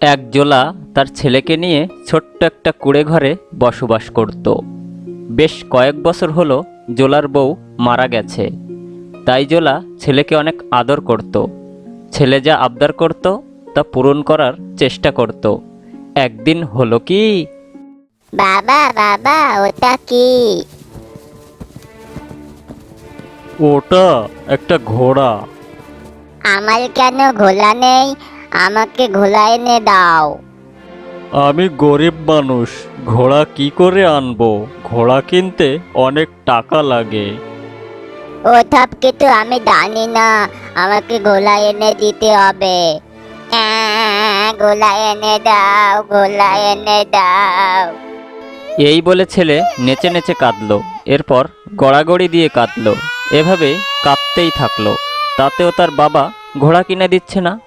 এক জোলা তার ছেলেকে নিয়ে ছোট্ট একটা কুড়ে ঘরে বসবাস করত। বেশ কয়েক বছর হলো জোলার বউ মারা গেছে। তাই জোলা ছেলেকে অনেক আদর করত। ছেলে যা আবদার করত তা পূরণ করার চেষ্টা করত। একদিন হলো কি? বাবা বাবা ওটা কি? ওটা একটা ঘোড়া। আমার কেন ঘোলা নেই? আমাকে ঘোলা এনে দাও। আমি গরিব মানুষ ঘোড়া কি করে আনব? ঘোড়া কিনতে অনেক টাকা লাগে। ওসব কিছু আমি জানি না আমাকে গোলা এনে দিতে হবে। আহ, গোলা এনে দাও গোলা এনে দাও। এই বলে ছেলে নেচে নেচে কাঁদলো এরপর গড়াগড়ি দিয়ে কাঁদলো। এভাবে কাঁদতেই থাকল। তাতেও তার বাবা ঘোড়া কিনে দিচ্ছে না।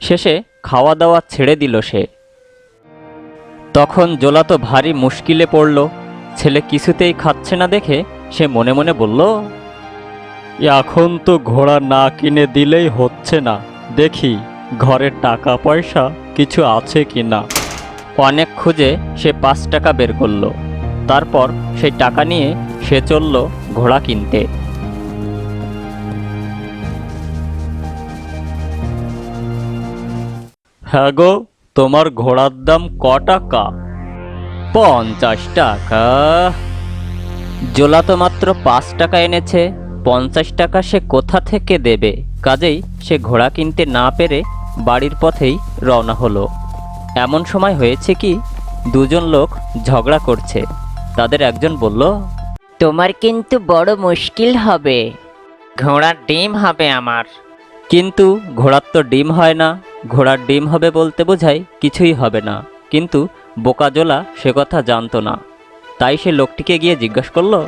শেষে খাওয়া দাওয়া ছেড়ে দিল সে। তখন জোলা তো ভারী মুশকিলে পড়ল। ছেলে কিছুতেই খাচ্ছে না দেখে সে মনে মনে বলল এখন তো ঘোড়া না কিনে দিলেই হচ্ছে না। দেখি ঘরে টাকা পয়সা কিছু আছে কি না? অনেক খুঁজে সে পাঁচ টাকা বের করল। তারপর সেই টাকা নিয়ে সে চলল ঘোড়া কিনতে। হ্যাঁ গো, তোমার ঘোড়ার দাম ক? টাকা পঞ্চাশ টাকা। জোলা তো মাত্র পাঁচ টাকা এনেছে, পঞ্চাশ টাকা সে কোথা থেকে দেবে? কাজেই সে ঘোড়া কিনতে না পেরে বাড়ির পথেই রওনা হলো। এমন সময় হয়েছে কি, দুজন লোক ঝগড়া করছে। তাদের একজন বলল, তোমার কিন্তু বড় মুশকিল হবে। ঘোড়ার ডিম হবে আমার। কিন্তু ঘোড়ার তো ডিম হয় না ঘোড়ার ডিম হবে বলতে বোঝায় কিছুই হবে না। কিন্তু বোকাজোলা সে কথা জানতো না। তাই সে লোকটিকে গিয়ে জিজ্ঞাসা করল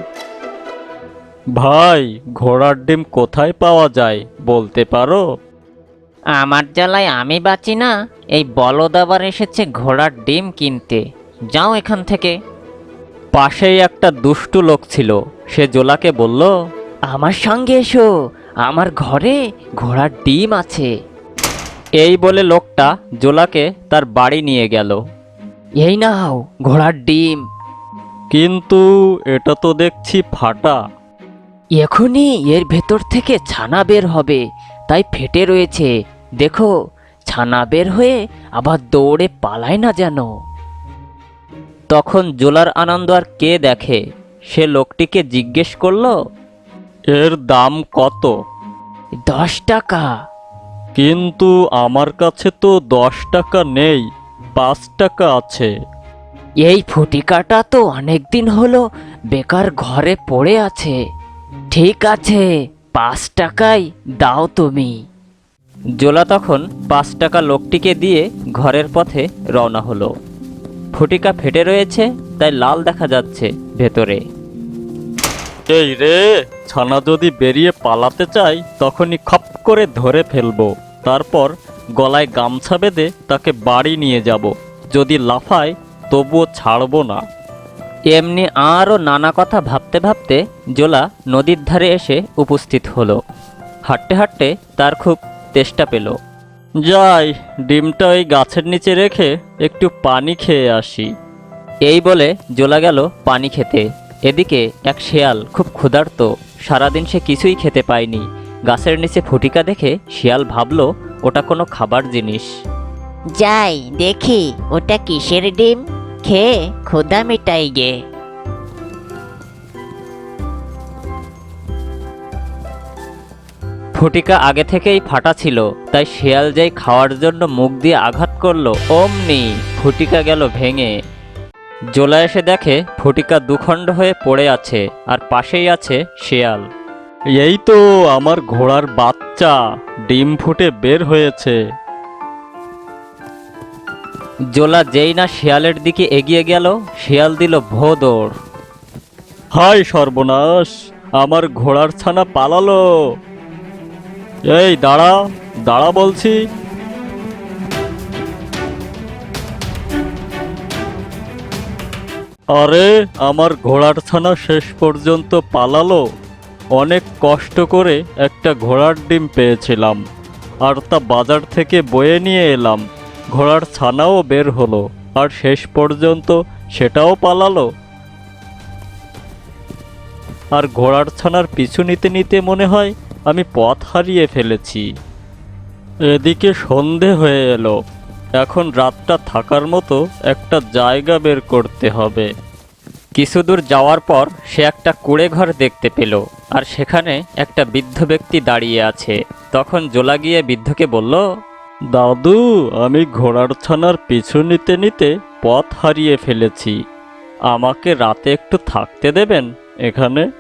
ভাই ঘোড়ার ডিম কোথায় পাওয়া যায় বলতে পারো? আমার জ্বালায় আমি বাঁচি না এই বলদ আবার এসেছে ঘোড়ার ডিম কিনতে। যাও এখান থেকে। পাশেই একটা দুষ্টু লোক ছিল। সে জোলাকে বলল আমার সঙ্গে এসো আমার ঘরে ঘোড়ার ডিম আছে। এই বলে লোকটা জোলাকে তার বাড়ি নিয়ে গেল। এই নাও ঘোড়ার ডিম। কিন্তু এটা তো দেখছি ফাটা। এখনই এর ভেতর থেকে ছানা বের হবে তাই ফেটে রয়েছে। দেখো ছানা বের হয়ে আবার দৌড়ে পালায় না যেন। তখন জোলার আনন্দ আর কে দেখে? সে লোকটিকে জিজ্ঞেস করল এর দাম কত? দশ টাকা। কিন্তু আমার কাছে তো দশ টাকা নেই পাঁচ টাকা আছে। এই ফুটিকাটা তো অনেক দিন হলো বেকার ঘরে পড়ে আছে। ঠিক আছে পাঁচ টাকাই দাও তুমি। জোলা তখন পাঁচ টাকা লোকটিকে দিয়ে ঘরের পথে রওনা হলো। ফুটিকা ফেটে রয়েছে তাই লাল দেখা যাচ্ছে ভেতরে। এই রে, ছানা যদি বেরিয়ে পালাতে চাই তখনই খপ করে ধরে ফেলব। তারপর গলায় গামছা বেঁধে তাকে বাড়ি নিয়ে যাব। যদি লাফায়, তবুও ছাড়বো না। এমনি আরও নানা কথা ভাবতে ভাবতে জোলা নদীর ধারে এসে উপস্থিত হলো। হাঁটতে হাঁটতে তার খুব তেষ্টা পেল। যাই, ডিমটা ওই গাছের নিচে রেখে একটু পানি খেয়ে আসি। এই বলে জোলা গেল পানি খেতে। এদিকে এক শেয়াল খুব ক্ষুধার্ত সারাদিন সে কিছুই খেতে পায়নি। গাছের নিচে ফুটিকা দেখে শিয়াল ভাবলো ওটা কোনো খাবার জিনিস। যাই দেখি ওটা কিসের ডিম? খেয়ে ক্ষুদা মেটাই গে। ফুটিকা আগে থেকেই ফাটা ছিল তাই শিয়াল যাই খাওয়ার জন্য মুখ দিয়ে আঘাত করল অমনি ফুটিকা গেল ভেঙে। জোলা এসে দেখে ফটিকা দুখণ্ড হয়ে পড়ে আছে আর পাশেই আছে শিয়াল। এই তো আমার ঘোড়ার বাচ্চা ডিম ফুটে বের হয়েছে। জোলা যেই না শিয়ালের দিকে এগিয়ে গেল শিয়াল দিল ভো দৌড়। হায় সর্বনাশ আমার ঘোড়ার ছানা পালালো। এই দাঁড়া দাঁড়া বলছি। আরে, আমার ঘোড়ার ছানা শেষ পর্যন্ত পালালো। অনেক কষ্ট করে একটা ঘোড়ার ডিম পেয়েছিলাম, আর তা বাজার থেকে বয়ে নিয়ে এলাম। ঘোড়ার ছানাও বের হলো, আর শেষ পর্যন্ত সেটাও পালালো। আর ঘোড়ার ছানার পিছু নিতে নিতে মনে হয় আমি পথ হারিয়ে ফেলেছি। এদিকে সন্ধে হয়ে এলো। এখন রাতটা থাকার মতো একটা জায়গা বের করতে হবে। কিছু দূর যাওয়ার পর সে একটা কুড়ে ঘর দেখতে পেল আর সেখানে একটা বৃদ্ধ ব্যক্তি দাঁড়িয়ে আছে। তখন জোলা গিয়ে বৃদ্ধকে বলল দাদু আমি ঘোড়ার ছানার পিছু নিতে নিতে পথ হারিয়ে ফেলেছি। আমাকে রাতে একটু থাকতে দেবেন এখানে?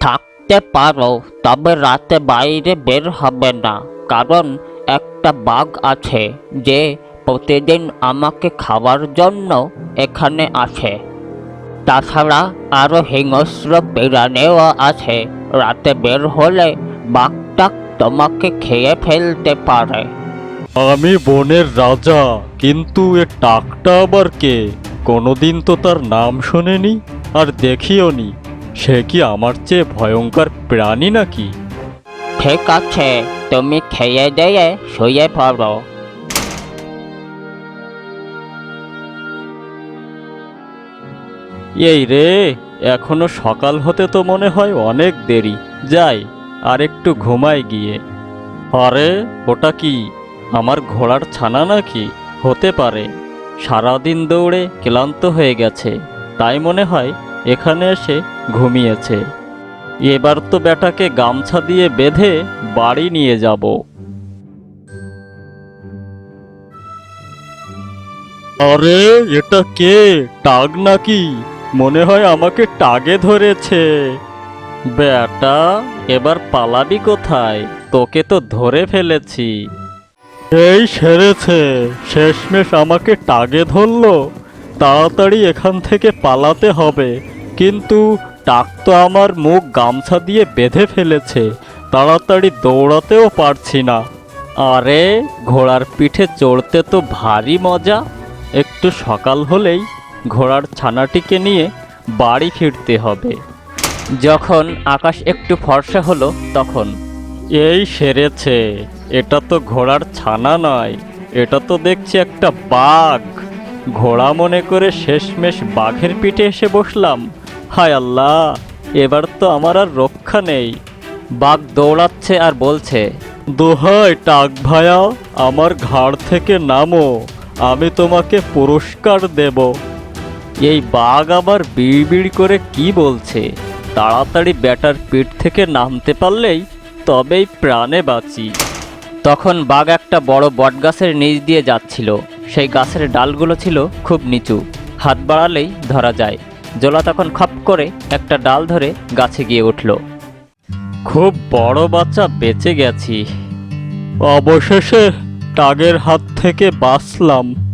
থাকতে পারো তবে রাতে বাইরে বের হবে না কারণ একটা বাঘ আছে যে প্রতিদিন আমাকে খাওয়ার জন্য এখানে আসে। তাছাড়া আরও হিংস্র প্রাণীও আছে। রাতে বের হলে বাঘটা তোমাকে খেয়ে ফেলতে পারে। আমি বনের রাজা কিন্তু এ টাকটা আবার কে? কোনোদিন তো তার নাম শোনেনি আর দেখিও নি। সে কি আমার চেয়ে ভয়ঙ্কর প্রাণী নাকি? ঠিক আছে তুমি খেয়ে দিয়ে শুয়ে পড়ো। এই রে, এখনও সকাল হতে তো মনে হয় অনেক দেরি। যাই আর একটু ঘুমাই গিয়ে। আরে, ওটা কি? আমার ঘোড়ার ছানা নাকি? হতে পারে। সারাদিন দৌড়ে ক্লান্ত হয়ে গেছে। তাই মনে হয় এখানে এসে ঘুমিয়েছে। এবার তো বেটাকে গামছা দিয়ে বেঁধে বাড়ি নিয়ে যাব। আরে, এটা কে? টাগ নাকি? মনে হয় আমাকে টাগে ধরেছে। বেটা, এবার পালাবি কোথায়? তোকে তো ধরে ফেলেছি। এই সেরেছে, শেষমেশ আমাকে টাগে ধরলো। তাড়াতাড়ি এখান থেকে পালাতে হবে। কিন্তু টাক তো আমার মুখ গামছা দিয়ে বেঁধে ফেলেছে। তাড়াতাড়ি দৌড়াতেও পারছি না। আরে, ঘোড়ার পিঠে চড়তে তো ভারী মজা। একটু সকাল হলেই ঘোড়ার ছানাটিকে নিয়ে বাড়ি ফিরতে হবে। যখন আকাশ একটু ফর্সা হলো তখন, এই সেরেছে, এটা তো ঘোড়ার ছানা নয়, এটা তো দেখছি একটা বাঘ। ঘোড়া মনে করে শেষমেশ বাঘের পিঠে এসে বসলাম। হায় আল্লাহ, এবার তো আমার আর রক্ষা নেই। বাঘ দৌড়াচ্ছে আর বলছে, দোহাই টাক ভায়া, আমার ঘাড় থেকে নামো, আমি তোমাকে পুরস্কার দেব। এই বাঘ আবার বিড়বিড় করে কি বলছে? তাড়াতাড়ি ব্যাটার পিঠ থেকে নামতে পারলেই তবেই প্রাণে বাঁচি। তখন বাঘ একটা বড় বটগাছের নিচ দিয়ে যাচ্ছিল। সেই গাছের ডালগুলো ছিল খুব নিচু। হাত বাড়ালেই ধরা যায়। জোলা তখন খপ করে একটা ডাল ধরে গাছে গিয়ে উঠল। খুব বড় বাচ্চা বেঁচে গেছি। অবশেষে টাগের হাত থেকে বাঁচলাম।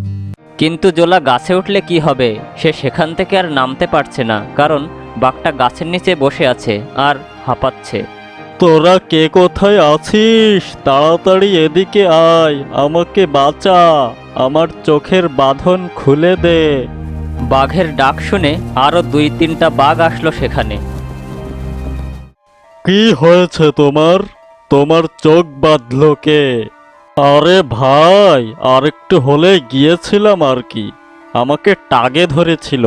কিন্তু জোলা গাছে উঠলে কি হবে? সে সেখান থেকে আর নামতে পারছে না কারণ বাঘটা গাছের নিচে বসে আছে আর হাঁপাচ্ছে। তোরা কে কোথায় আছিস? তাড়াতাড়ি এদিকে আয় আমাকে বাঁচা আমার চোখের বাঁধন খুলে দে। বাঘের ডাক শুনে আরও দুই তিনটা বাঘ আসলো সেখানে। কি হয়েছে তোমার? তোমার চোখ বাঁধলো কে? আরে ভাই, আরেকটু হলে গিয়েছিলাম আর কি। আমাকে টাগে ধরেছিল।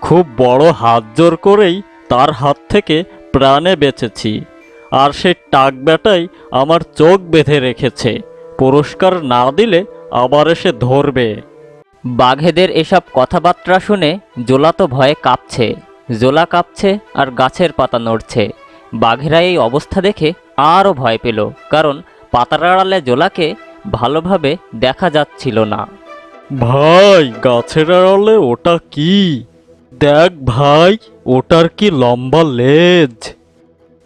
খুব বড় হাত জোর করেই তার হাত থেকে প্রাণে বেঁচেছি। আর সেই টাক বেটাই আমার চোখ বেঁধে রেখেছে। পুরস্কার না দিলে আবার এসে ধরবে। বাঘেদের এসব কথাবার্তা শুনে জোলা তো ভয়ে কাঁপছে। জোলা কাঁপছে আর গাছের পাতা নড়ছে। বাঘেরা এই অবস্থা দেখে আরও ভয় পেল, কারণ পাতার আড়ালে জোলাকে ভালোভাবে দেখা যাচ্ছিল না। ভাই গাছের আড়ালে ওটা কি? দেখ ভাই ওটার কি লম্বা লেজ।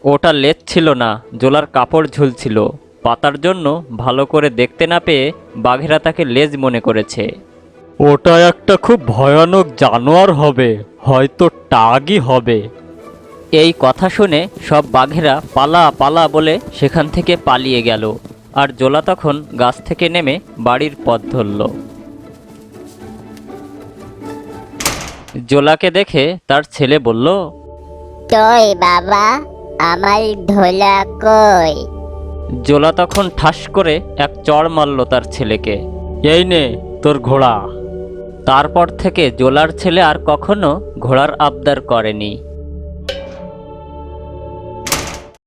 ওটা লেজ ছিল না জোলার কাপড় ঝুলছিল। পাতার জন্য ভালো করে দেখতে না পেয়ে বাঘেরা তাকে লেজ মনে করেছে। ওটা একটা খুব ভয়ানক জানোয়ার হবে হয়তো টাগই হবে। এই কথা শুনে সব বাঘেরা পালা পালা বলে সেখান থেকে পালিয়ে গেল। আর জোলা তখন গাছ থেকে নেমে বাড়ির পথ ধরল। জোলাকে দেখে তার ছেলে বলল কই বাবা আমার ধোলা কই? জোলা তখন ঠাস করে এক চড় মারল তার ছেলেকে। এই নে তোর ঘোড়া। তারপর থেকে জোলার ছেলে আর কখনো ঘোড়ার আবদার করেনি।